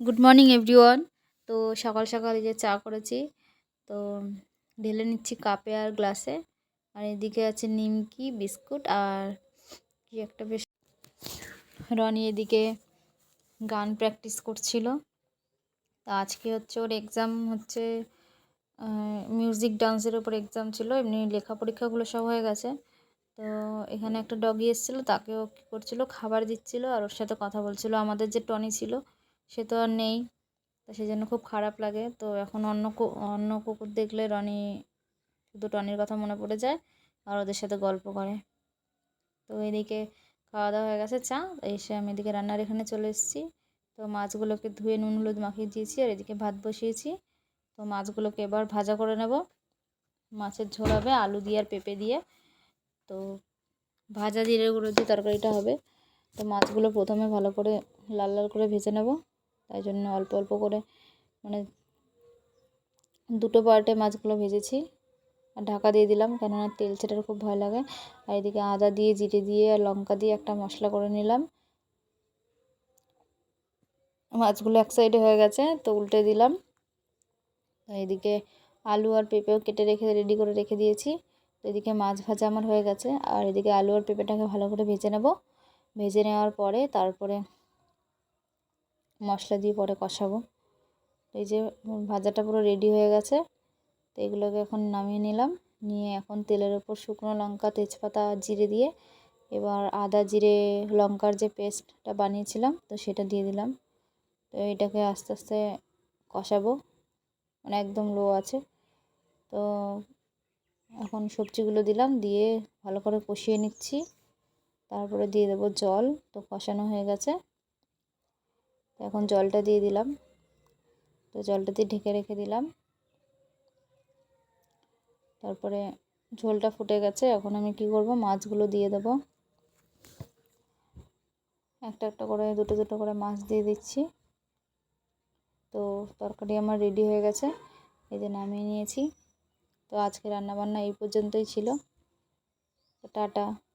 Good morning everyone তো সকাল সকাল এই যে চা করেছি, তো ঢেলে নিচ্ছি কাপে আর গ্লাসে। আর এদিকে আছে নিমকি, বিস্কুট আর কি একটা বেশ রনি এদিকে গান প্র্যাকটিস করছিল। তো আজকে হচ্ছে ওর এক্সাম হচ্ছে মিউজিক ডান্সের ওপর এক্সাম ছিল, এমনি লেখা পরীক্ষাগুলো সব হয়ে গেছে। তো এখানে একটা ডগি এসেছিল, তাকেও কী করছিল, খাবার দিচ্ছিল আর ওর সাথে কথা বলছিল। আমাদের যে টনি ছিল সে তো আর নেই। তো সেই জন্য খুব খারাপ লাগে। তো এখন অন্য অন্য কুকুর দেখলে রনি, শুধু টনির কথা মনে পড়ে যায় আর ওদের সাথে গল্প করে। তো এদিকে খাওয়া দাওয়া হয়ে গেছে, চা। এসে আমি এদিকে রান্নার এখানে চলে এসেছি। তো মাছগুলোকে ধুয়ে নুন, হলুদ মাখিয়ে দিয়েছি আর এদিকে ভাত বসিয়েছি। তো মাছগুলোকে এবার ভাজা করে নেব। মাছের ঝোল হবে আলু দিয়ে আর পেঁপে দিয়ে। তো ভাজা জিরে গুঁড়ো দিয়ে তরকারিটা হবে, তো মাছগুলো প্রথমে ভালো করে লাল লাল করে ভেজে নেব। তাই জন্য অল্প অল্প করে মানে দুটো পার্টে মাছগুলো ভেজেছি। আর ঢাকা দিয়ে দিলাম কেননা তেল ছেটার খুব ভয় লাগে। আর এদিকে আদা দিয়ে, জিরে দিয়ে আর লঙ্কা দিয়ে একটা মশলা করে নিলাম। মাছগুলো এক সাইডে হয়ে গেছে তো উল্টে দিলাম। এদিকে আলু আর পেঁপেও কেটে রেখে, রেডি করে রেখে দিয়েছি। তো এদিকে মাছ ভাজা আমার হয়ে গেছে। আর এদিকে আলু আর পেঁপেটাকে ভালো করে ভেজে নেব। ভেজে নেওয়ার পরে তারপরে মশলা দিয়ে পরে কষাবো। এই যে ভাজাটা পুরো রেডি হয়ে গেছে। তো এগুলোকে এখন নামিয়ে নিলাম। নিয়ে এখন তেলের ওপর শুকনো লঙ্কা, তেজপাতা, জিরে দিয়ে এবার আদা, জিরে, লঙ্কার যে পেস্টটা বানিয়েছিলাম, তো সেটা দিয়ে দিলাম। তো এটাকে আস্তে আস্তে কষাবো। মানে একদম লো আছে। তো এখন সবজিগুলো দিলাম, দিয়ে ভালো করে কষিয়ে নিচ্ছি। তারপরে দিয়ে দেবো জল। তো কষানো হয়ে গেছে। এখন জলটা দিয়ে দিলাম। তো জলটা দিয়ে ঢেকে রেখে দিলাম। তারপরে ঝোলটা ফুটে গেছে। এখন আমি কি করব? মাছগুলো দিয়ে দেব। একটা একটা করে, দুটো দুটো করে মাছ দিয়ে দিচ্ছি। তো তরকারি আমার রেডি হয়ে গেছে। এই যে নামিয়ে নিয়েছি। তো আজকে রান্নাবান্না এই পর্যন্তই ছিল। টাটা।